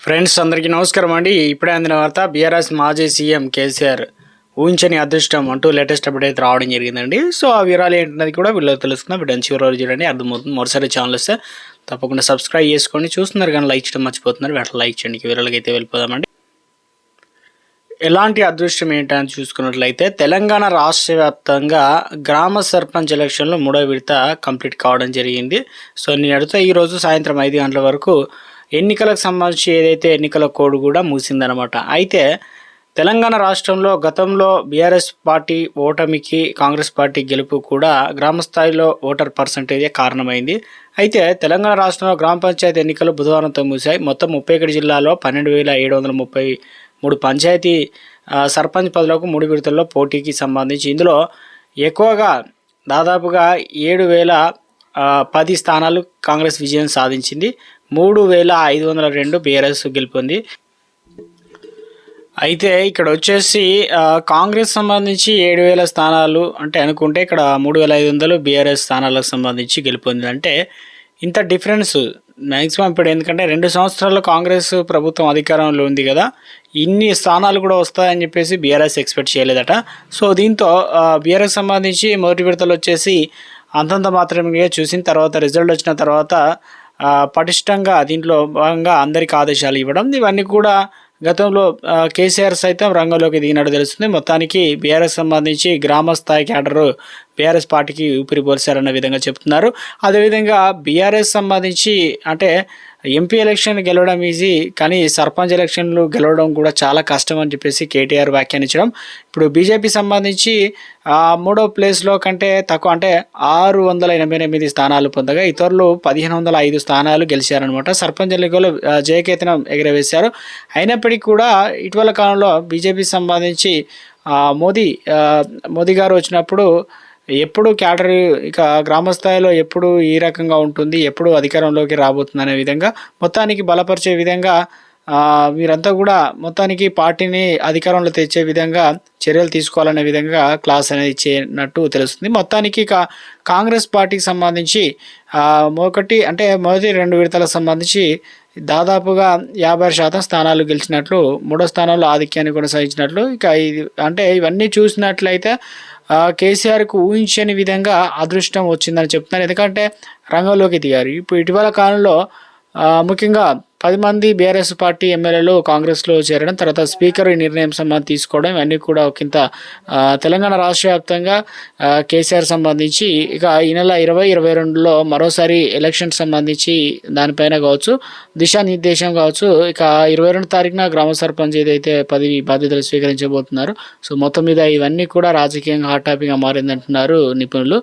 Friends అందరికీ నమస్కారం అండి. ఇప్పుడే అందిన వార్త బీఆర్ఎస్ మాజీ సీఎం కేసీఆర్ ఊహించని అదృష్టం అంటూ లేటెస్ట్ అప్డేట్ అయితే రావడం జరిగిందండి. సో ఆ వివరాలు ఏంటన్నది కూడా వీళ్ళు తెలుసుకుందాం. వీడియో చివరి రోజు చూడండి. అర్థమవుతుంది. మరోసారి ఛానల్ వస్తే తప్పకుండా సబ్స్క్రైబ్ చేసుకోండి. చూస్తున్నారు కానీ లైక్ చేయడం మర్చిపోతున్నారు. వెంటనే లైక్ చేయండి. ఇక వివరాలకి అయితే వెళ్ళిపోదామండి. ఎలాంటి అదృష్టం ఏంటని చూసుకున్నట్లయితే తెలంగాణ రాష్ట్ర వ్యాప్తంగా గ్రామ సర్పంచ్ ఎలక్షన్లో మూడో విడత కంప్లీట్ కావడం జరిగింది. సో నేను అడిగితే ఈరోజు సాయంత్రం ఐదు గంటల వరకు ఎన్నికలకు సంబంధించి ఏదైతే ఎన్నికల కోడ్ కూడా ముగిసిందనమాట. అయితే తెలంగాణ రాష్ట్రంలో గతంలో బీఆర్ఎస్ పార్టీ ఓటమికి కాంగ్రెస్ పార్టీ గెలుపు కూడా గ్రామ స్థాయిలో ఓటర్ పర్సంటేజే కారణమైంది. అయితే తెలంగాణ రాష్ట్రంలో గ్రామ పంచాయతీ ఎన్నికలు బుధవారంతో ముగిశాయి. మొత్తం ముప్పై ఒకటి జిల్లాలో పన్నెండు వేల ఏడు వందల ముప్పై మూడు పంచాయతీ సర్పంచ్ పదవులకు మూడు విడతల్లో పోటీకి సంబంధించి ఇందులో ఎక్కువగా దాదాపుగా ఏడు వేల పది స్థానాలు కాంగ్రెస్ విజయం సాధించింది. మూడు వేల ఐదు వందల రెండు బీఆర్ఎస్ గెలుపొంది అయితే ఇక్కడ వచ్చేసి కాంగ్రెస్ సంబంధించి ఏడు వేల స్థానాలు అంటే అనుకుంటే ఇక్కడ మూడు వేల ఐదు వందలు బీఆర్ఎస్ స్థానాలకు సంబంధించి గెలుపొంది అంటే ఇంత డిఫరెన్స్ మ్యాక్సిమం ఇప్పుడు ఎందుకంటే రెండు సంవత్సరాల్లో కాంగ్రెస్ ప్రభుత్వం అధికారంలో ఉంది కదా ఇన్ని స్థానాలు కూడా వస్తాయని చెప్పేసి బీఆర్ఎస్ ఎక్స్పెక్ట్ చేయలేదట. సో దీంతో బీఆర్ఎస్ సంబంధించి మొదటి విడతలు వచ్చేసి అంతంత మాత్రమే చూసిన తర్వాత రిజల్ట్ వచ్చిన తర్వాత పటిష్టంగా దీంట్లో భాగంగా అందరికి ఆదేశాలు ఇవ్వడం. ఇవన్నీ కూడా గతంలో కేసీఆర్ సైతం రంగంలోకి దిగినట్టు తెలుస్తుంది. మొత్తానికి బీఆర్ఎస్ సంబంధించి గ్రామ స్థాయి క్యాడరు బీఆర్ఎస్ పార్టీకి ఊపిరి పోల్చారన్న విధంగా చెప్తున్నారు. అదేవిధంగా బీఆర్ఎస్ సంబంధించి అంటే ఎంపీ ఎలక్షన్ గెలవడం ఈజీ కానీ సర్పంచ్ ఎలక్షన్లు గెలవడం కూడా చాలా కష్టం అని చెప్పేసి కేటీఆర్ వ్యాఖ్యానించడం. ఇప్పుడు బీజేపీ సంబంధించి మూడో ప్లేస్లో కంటే తక్కువ అంటే ఆరు వందల ఎనభై ఎనిమిది స్థానాలు పొందగా ఇతరులు పదిహేను వందల ఐదు స్థానాలు గెలిచారనమాట సర్పంచ్ ఎన్నికల్లో జయకేతనం ఎగరవేశారు. అయినప్పటికీ కూడా ఇటీవల కాలంలో బీజేపీ సంబంధించి మోదీ మోదీ గారు వచ్చినప్పుడు ఎప్పుడు క్యాటరీ ఇక గ్రామ స్థాయిలో ఎప్పుడు ఈ రకంగా ఉంటుంది ఎప్పుడు అధికారంలోకి రాబోతుంది అనే విధంగా మొత్తానికి బలపరిచే విధంగా వీరంతా కూడా మొత్తానికి పార్టీని అధికారంలో తెచ్చే విధంగా చర్యలు తీసుకోవాలనే విధంగా క్లాస్ అనేది ఇచ్చేనట్టు తెలుస్తుంది. మొత్తానికి కాంగ్రెస్ పార్టీకి సంబంధించి ఒకటి అంటే మొదటి రెండు విడతలకు సంబంధించి దాదాపుగా యాభై శాతం స్థానాలు గెలిచినట్లు మూడో స్థానంలో ఆధిక్యాన్ని కొనసాగించినట్లు ఇక ఇది అంటే ఇవన్నీ చూసినట్లయితే కేసీఆర్కు ఊహించని విధంగా అదృష్టం వచ్చిందని చెప్తున్నారు. ఎందుకంటే రంగంలోకి దిగారు. ఇప్పుడు ఇటీవల కాలంలో ముఖ్యంగా పది మంది బీఆర్ఎస్ పార్టీ ఎమ్మెల్యేలు కాంగ్రెస్లో చేరడం తర్వాత స్పీకర్ ఈ నిర్ణయం సంబంధించి తీసుకోవడం ఇవన్నీ కూడా ఒకంత తెలంగాణ రాష్ట్ర వ్యాప్తంగా కేసీఆర్ సంబంధించి ఇక ఈ నెల ఇరవై ఇరవై రెండులో మరోసారి ఎలక్షన్ సంబంధించి దానిపైన కావచ్చు దిశానిర్దేశం కావచ్చు ఇక ఇరవై రెండు తారీఖున గ్రామ సర్పంచ్ ఏదైతే పదవి బాధ్యతలు స్వీకరించబోతున్నారు సో మొత్తం మీద ఇవన్నీ కూడా రాజకీయంగా హాట్ టాపిక్గా మారిందంటున్నారు నిపుణులు.